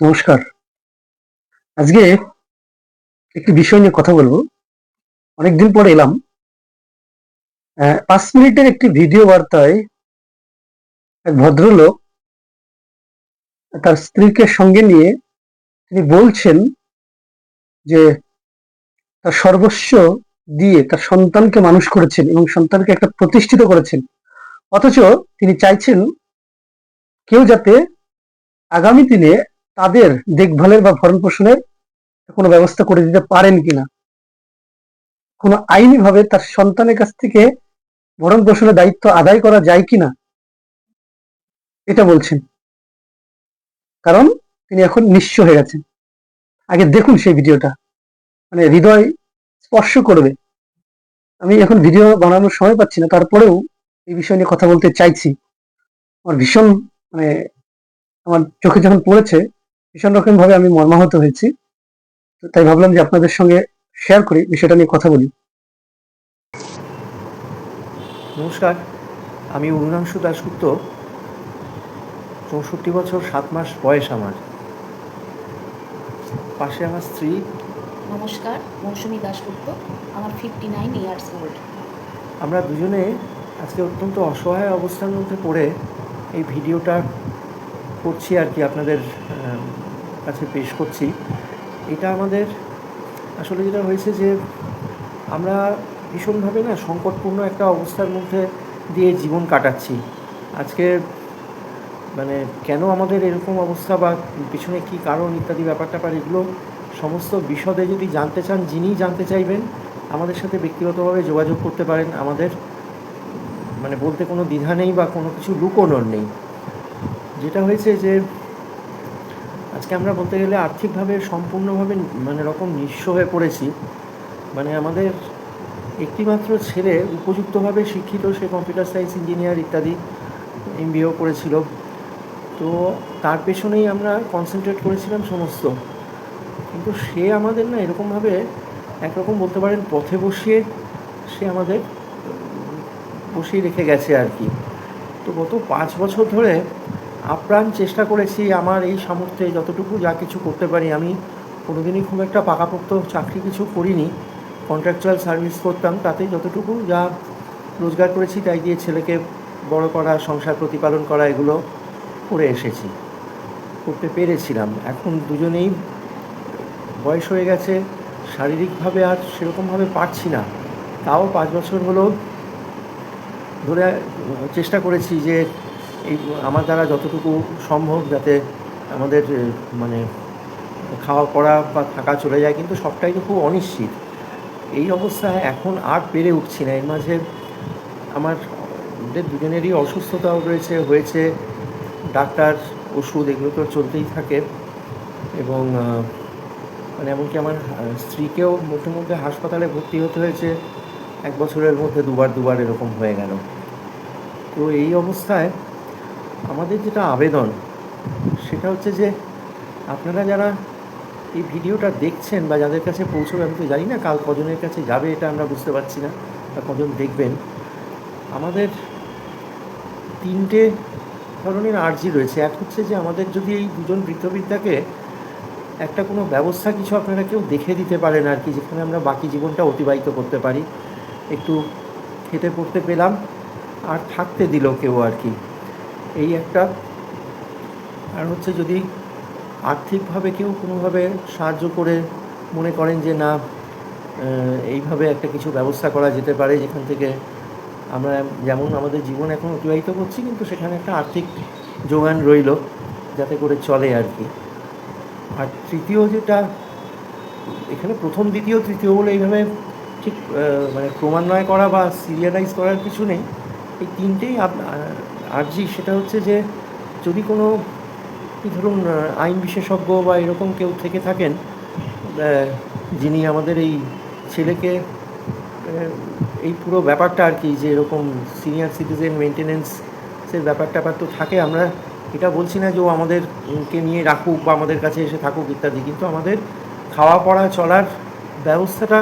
নমস্কার। আজকে একটি বিষয় নিয়ে কথা বলব। অনেকদিন পর এলাম। পাঁচ মিনিটের একটি ভিডিও বার্তায় এক ভদ্রলোক তার স্ত্রীকে সঙ্গে নিয়ে তিনি বলছেন যে তার সর্বস্ব দিয়ে তার সন্তানকে মানুষ করেছেন এবং সন্তানকে একটা প্রতিষ্ঠিত করেছেন। অথচ তিনি চাইছেন কেউ যাতে আগামী দিনে তাদের দেখভালের বা ভরণ পোষণের কোনো ব্যবস্থা করে দিতে পারেন কিনা? কোনো আইনি ভাবে তার সন্তানের কাছ থেকে ভরণ পোষণের দায়িত্ব আদায় করা যায় কিনা? এটা বলছেন। কারণ তিনি এখন নিঃস্ব হয়ে গেছেন। আগে দেখুন সেই ভিডিওটা। মানে হৃদয় স্পর্শ করবে। আমি এখন ভিডিও বানানোর সময় পাচ্ছি না। তারপরেও এই বিষয় নিয়ে কথা বলতে চাইছি। আমার ভীষণ মানে আমার চোখে যখন পড়েছে ভীষণ রকম ভাবে আমি মর্মাহত হয়েছি। তো তাই ভাবলাম যে আপনাদের সঙ্গে শেয়ার করি বিষয়টা নিয়ে কথা বলি। নমস্কার আমি অরুণাংশু দাশগুপ্ত। চৌষট্টি বছর সাত মাস বয়স আমার। পাশে আমার স্ত্রী। নমস্কার মৌসুমী দাশগুপ্ত আমার ফিফটি নাইন ইয়ার্স ওল্ড আমরা দুজনে আজকে অত্যন্ত অসহায় অবস্থার মধ্যে পড়ে এই ভিডিওটা করছি আর কি আপনাদের কাছে পেশ করছি। এটা আমাদের আসলে যেটা হয়েছে যে আমরা ভীষণভাবে না সংকটপূর্ণ একটা অবস্থার মধ্যে দিয়ে জীবন কাটাচ্ছি। আজকে মানে কেন আমাদের এরকম অবস্থা বা পিছনে কী কারণ ইত্যাদি ব্যাপার ট্যাপার এগুলো সমস্ত বিশদে যদি জানতে চান যিনি জানতে চাইবেন, আমাদের সাথে ব্যক্তিগতভাবে যোগাযোগ করতে পারেন। আমাদের মানে বলতে কোনো দ্বিধা নেই বা কোনো কিছু লুকোনোর নেই। যেটা হয়েছে যে আজকে আমরা বলতে গেলে আর্থিকভাবে সম্পূর্ণভাবে মানে রকম নিঃস্ব হয়ে পড়েছি। মানে আমাদের একটিমাত্র ছেলে উপযুক্তভাবে শিক্ষিত, সে কম্পিউটার সায়েন্স, ইঞ্জিনিয়ার ইত্যাদি এমবিও করেছিল। তো তার পেছনেই আমরা কনসেন্ট্রেট করেছিলাম সমস্ত। কিন্তু সে আমাদের না এরকমভাবে একরকম বলতে পারেন পথে বসিয়ে সে আমাদের বসিয়ে রেখে গেছে আর কি। তো গত পাঁচ বছর ধরে আপ্রাণ চেষ্টা করেছি আমার এই সামর্থ্যে যতটুকু যা কিছু করতে পারি। আমি কোনোদিনই খুব একটা পাকাপোক্ত চাকরি কিছু করিনি। কন্ট্রাকচুয়াল সার্ভিস করতাম, তাতে যতটুকু যা রোজগার করেছি তাই দিয়ে ছেলেকে বড় করা, সংসার প্রতিপালন করা, এগুলো করে এসেছি। করতে পেরেছিলাম। এখন দুজনেই বয়স হয়ে গেছে, শারীরিকভাবে আর সেরকমভাবে পারছি না। তাও পাঁচ বছর হলো ধরে চেষ্টা করেছি যে এই আমার দ্বারা যতটুকু সম্ভব যাতে আমাদের মানে খাওয়া পড়া বা থাকা চলে যায়, কিন্তু সবটাই তো খুব অনিশ্চিত। এই অবস্থায় এখন আর পেরে উঠছি না। এর মাঝে আমার দুজনেরই অসুস্থতাও রয়েছে, হয়েছে, ডাক্তার, ওষুধ, এগুলো তো চলতেই থাকে। এবং মানে এমনকি আমার স্ত্রীকেও মধ্যে মধ্যে হাসপাতালে ভর্তি হতে হয়েছে। এক বছরের মধ্যে দুবার দুবার এরকম হয়ে গেল। তো এই অবস্থায় আমাদের যেটা আবেদন, সেটা হচ্ছে যে আপনারা যারা এই ভিডিওটা দেখছেন বা যাদের কাছে পৌঁছবে, আমি তো জানি না কাল কজনের কাছে যাবে, এটা আমরা বুঝতে পারছি না বা কজন দেখবেন। আমাদের তিনটে ধরনের আর্জি রয়েছে। এক হচ্ছে যে আমাদের যদি এই দুজন বৃদ্ধবিদ্যাকে একটা কোনো ব্যবস্থা কিছু আপনারা কেউ দেখে দিতে পারেন আর কি, যেখানে আমরা বাকি জীবনটা অতিবাহিত করতে পারি। একটু খেতে পড়তে পেলাম আর থাকতে দিল কেউ আর কি। এই একটা। আর হচ্ছে যদি আর্থিকভাবে কেউ কোনোভাবে সাহায্য করে মনে করেন যে, না এইভাবে একটা কিছু ব্যবস্থা করা যেতে পারে যেখান থেকে আমরা যেমন আমাদের জীবন এখন অতিবাহিত করছি, কিন্তু সেখানে একটা আর্থিক যোগান রইল যাতে করে চলে আর কি। আর তৃতীয় যেটা, এখানে প্রথম, দ্বিতীয়, তৃতীয় বলে এইভাবে ঠিক মানে ক্রমান্বয় করা বা সিরিয়ালাইজ করার কিছু নেই। এই তিনটেই আর্জি সেটা হচ্ছে যে যদি কোনো ধরুন আইন বিশেষজ্ঞ বা এরকম কেউ থেকে থাকেন যিনি আমাদের এই ছেলেকে এই পুরো ব্যাপারটা আর কি, যে এরকম সিনিয়র সিটিজেন মেনটেনেন্সের ব্যাপার ট্যাপার তো থাকে, আমরা এটা বলছি না যে ও আমাদেরকে নিয়ে রাখুক বা আমাদের কাছে এসে থাকুক ইত্যাদি, কিন্তু আমাদের খাওয়া পড়া চলার ব্যবস্থাটা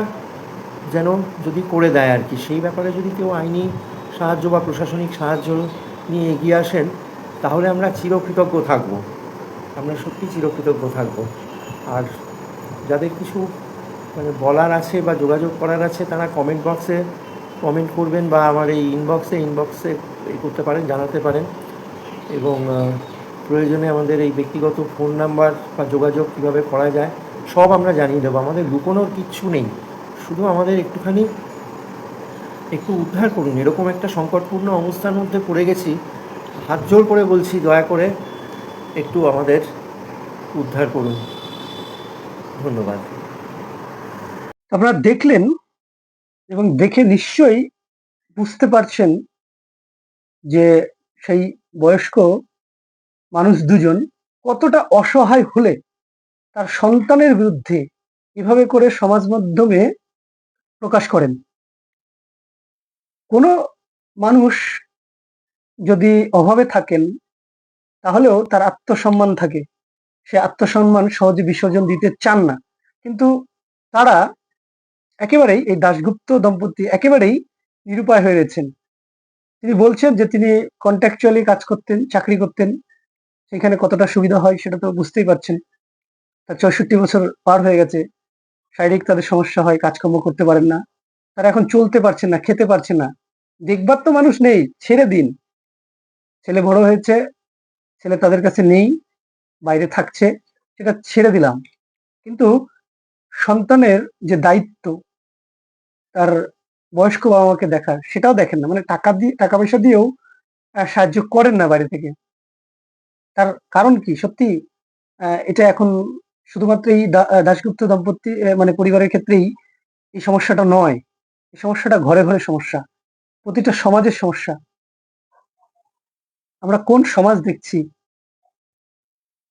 যেন যদি করে দেয় আর কি, সেই ব্যাপারে যদি কেউ আইনি সাহায্য বা প্রশাসনিক সাহায্য নিয়ে এগিয়ে আসেন, তাহলে আমরা চিরকৃতজ্ঞ থাকব। আমরা সত্যি চিরকৃতজ্ঞ থাকব। আর যাদের কিছু মানে বলার আছে বা যোগাযোগ করার আছে, তারা কমেন্ট বক্সে কমেন্ট করবেন বা আমার এই ইনবক্সে ইনবক্সে করতে পারেন, জানাতে পারেন। এবং প্রয়োজনে আমাদের এই ব্যক্তিগত ফোন নাম্বার বা যোগাযোগ কীভাবে করা যায়, সব আমরা জানিয়ে দেবো। আমাদের লুকোনোর কিচ্ছু নেই। শুধু আমাদের একটুখানি একটু উদ্ধার করুন। এরকম একটা সংকটপূর্ণ অবস্থার মধ্যে পড়ে গেছি। হাত জোর করে বলছি, দয়া করে একটু আমাদের উদ্ধার করুন। ধন্যবাদ। আপনারা দেখলেন এবং দেখে নিশ্চয়ই বুঝতে পারছেন যে সেই বয়স্ক মানুষ দুজন কতটা অসহায় হলে তার সন্তানের বিরুদ্ধে এভাবে করে সমাজ মাধ্যমে প্রকাশ করেন। কোনো মানুষ যদি অভাবে থাকেন, তাহলেও তার আত্মসম্মান থাকে। সে আত্মসম্মান সহজে বিসর্জন দিতে চান না। কিন্তু তারা একেবারেই এই দাশগুপ্ত দম্পতি একেবারেই নিরুপায় হয়ে রয়েছেন। তিনি বলছেন যে তিনি কন্ট্রাকচুয়ালি কাজ করতেন, চাকরি করতেন, সেখানে কতটা সুবিধা হয় সেটা তো বুঝতেই পারছেন। তার চৌষট্টি বছর পার হয়ে গেছে, শারীরিক তাদের সমস্যা হয়, কাজকর্ম করতে পারেন না। তারা এখন চলতে পারছে না, খেতে পারছে না। দেখবার তো মানুষ নেই, ছেড়ে দিন। ছেলে বড় হয়েছে, ছেলে তাদের কাছে নেই, বাইরে থাকছে, সেটা ছেড়ে দিলাম। কিন্তু সন্তানের যে দায়িত্ব, তার বয়স্ক বাবা মাকে দেখা, সেটাও দেখেন না। মানে টাকা দিয়ে টাকা পয়সা দিয়েও সাহায্য করেন না বাড়ি থেকে। তার কারণ কি? সত্যি এটা এখন শুধুমাত্র এই দাশগুপ্ত দম্পতি মানে পরিবারের ক্ষেত্রেই এই সমস্যাটা নয়। এই সমস্যাটা ঘরে ঘরে সমস্যা। প্রতিটা সমাজের সমস্যা। আমরা কোন সমাজ দেখছি?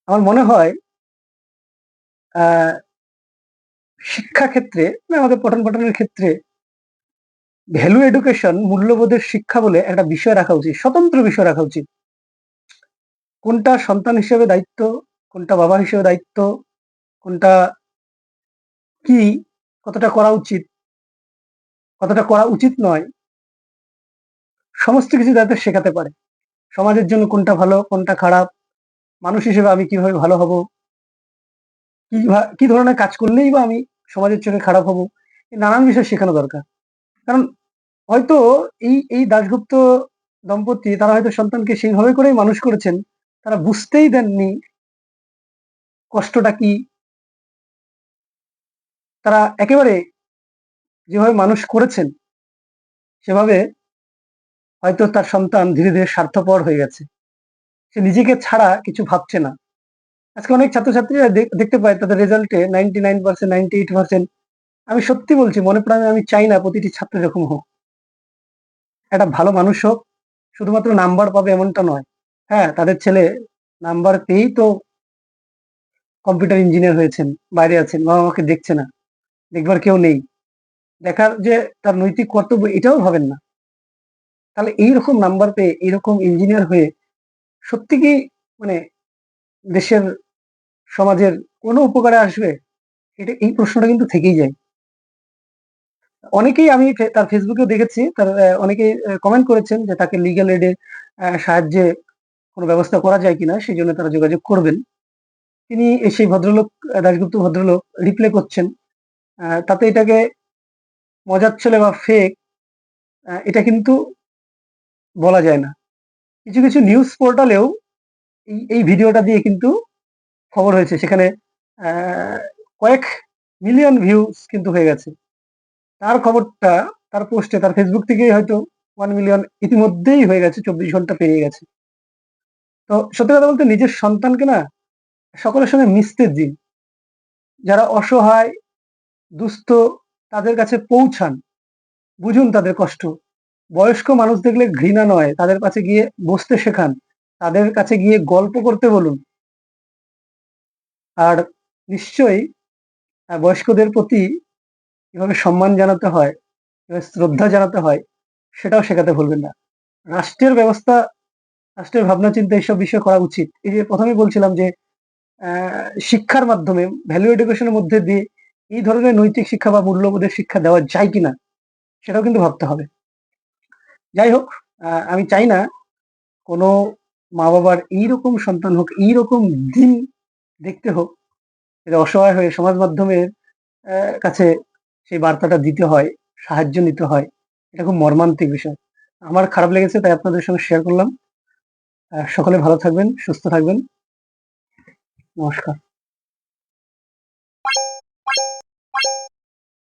আমার মনে হয় শিক্ষা ক্ষেত্রে মানে আমাদের পঠন পাঠনের ক্ষেত্রে ভ্যালু এডুকেশন মূল্যবোধের শিক্ষা বলে একটা বিষয় রাখা উচিত, স্বতন্ত্র বিষয় রাখা উচিত। কোনটা সন্তান হিসেবে দায়িত্ব, কোনটা বাবা হিসেবে দায়িত্ব, কোনটা কি, কতটা করা উচিত কতটা করা উচিত নয়। সমস্ত কিছু তাদের শেখাতে পারে। সমাজের জন্য কোনটা ভালো, কোনটা খারাপ, মানুষ হিসেবে আমি কীভাবে ভালো হব, কি কি ধরনের কাজ করলেই বা আমি সমাজের চোখে খারাপ হব নানান বিষয় শেখানো দরকার। কারণ হয়তো এই এই দাশগুপ্ত দম্পতি, তারা হয়তো সন্তানকে সেইভাবে করেই মানুষ করেছেন, তারা বুঝতেই দেননি কষ্টটা কি। তারা একেবারে যেভাবে মানুষ করেছেন, সেভাবে হয়তো তার সন্তান ধীরে ধীরে স্বার্থপর হয়ে গেছে। সে নিজেকে ছাড়া কিছু ভাবছে না। আজকে অনেক ছাত্রছাত্রীরা দেখ- দেখতে পায় তাদের রেজাল্টে ninety nine percent ninety eight percent আমি সত্যি বলছি, মনে প্রাণে আমি চাই না প্রতিটি ছাত্র এরকম হোক। একটা ভালো মানুষ হোক, শুধুমাত্র নাম্বার পাবে এমনটা নয়। হ্যাঁ তাদের ছেলে নাম্বার পেয়েই তো কম্পিউটার ইঞ্জিনিয়ার হয়েছেন, বাইরে আছেন বাবা মাকে দেখছে না। দেখবার কেউ নেই। দেখার যে তার নৈতিক কর্তব্য, এটাও ভাবেন না। তাহলে এইরকম নাম্বার পেয়ে, এইরকম ইঞ্জিনিয়ার হয়ে সত্যি কি মানে দেশের, সমাজের কোনো উপকারে আসবে? এটা, এই প্রশ্নটা কিন্তু থেকেই যায়। অনেকেই আমি তার ফেসবুকে দেখেছি, তার অনেকেই কমেন্ট করেছেন যে তাকে লিগ্যাল এডের সাহায্যে কোনো ব্যবস্থা করা যায় কিনা, সেই জন্য তারা যোগাযোগ করবেন। তিনি সেই ভদ্রলোক দাশগুপ্ত ভদ্রলোক রিপ্লে করছেন। তাতে এটাকে মজার ছেলে বা ফেক এটা কিন্তু বলা যায় না। কিছু কিছু নিউজ পোর্টালেও এই এই ভিডিওটা দিয়ে কিন্তু খবর হয়েছে। সেখানে কয়েক মিলিয়ন ভিউজ কিন্তু হয়ে গেছে। তার খবরটা, তার পোস্টে তার ফেসবুক থেকেই হয়তো ওয়ান মিলিয়ন ইতিমধ্যেই হয়ে গেছে, চব্বিশ ঘণ্টা পেরিয়ে গেছে। তো সত্যি কথা বলতে নিজের সন্তানকে না, সকলের সঙ্গে মিশতে দিন। যারা অসহায়, দুস্থ তাদের কাছে পৌঁছান। বুঝুন তাদের কষ্ট। বয়স্ক মানুষ দেখলে ঘৃণা নয়, তাদের কাছে গিয়ে বসতে শেখান। তাদের কাছে গিয়ে গল্প করতে বলুন। আর নিশ্চয়ই বয়স্কদের প্রতি কীভাবে সম্মান জানাতে হয় শ্রদ্ধা জানাতে হয়, সেটাও শেখাতে ভুলবেন না। রাষ্ট্রের ব্যবস্থা, রাষ্ট্রের ভাবনা চিন্তা এইসব বিষয় করা উচিত। এই যে প্রথমে বলছিলাম যে শিক্ষার মাধ্যমে ভ্যালু এডুকেশনের মধ্যে দিয়ে এই ধরনের নৈতিক শিক্ষা বা মূল্যবোধের শিক্ষা দেওয়া যায় কিনা, সেটাও কিন্তু ভাবতে হবে। যাই হোক আমি চাই না কোনো মা বাবার এইরকম সন্তান হোক, এইরকম দিন দেখতে হোক এটা অসহায় হয়ে সমাজ মাধ্যমের কাছে সেই বার্তাটা দিতে হয়, সাহায্য নিতে হয়, এটা খুব মর্মান্তিক বিষয়। আমার খারাপ লেগেছে, তাই আপনাদের সঙ্গে শেয়ার করলাম। সকলে ভালো থাকবেন, সুস্থ থাকবেন। নমস্কার।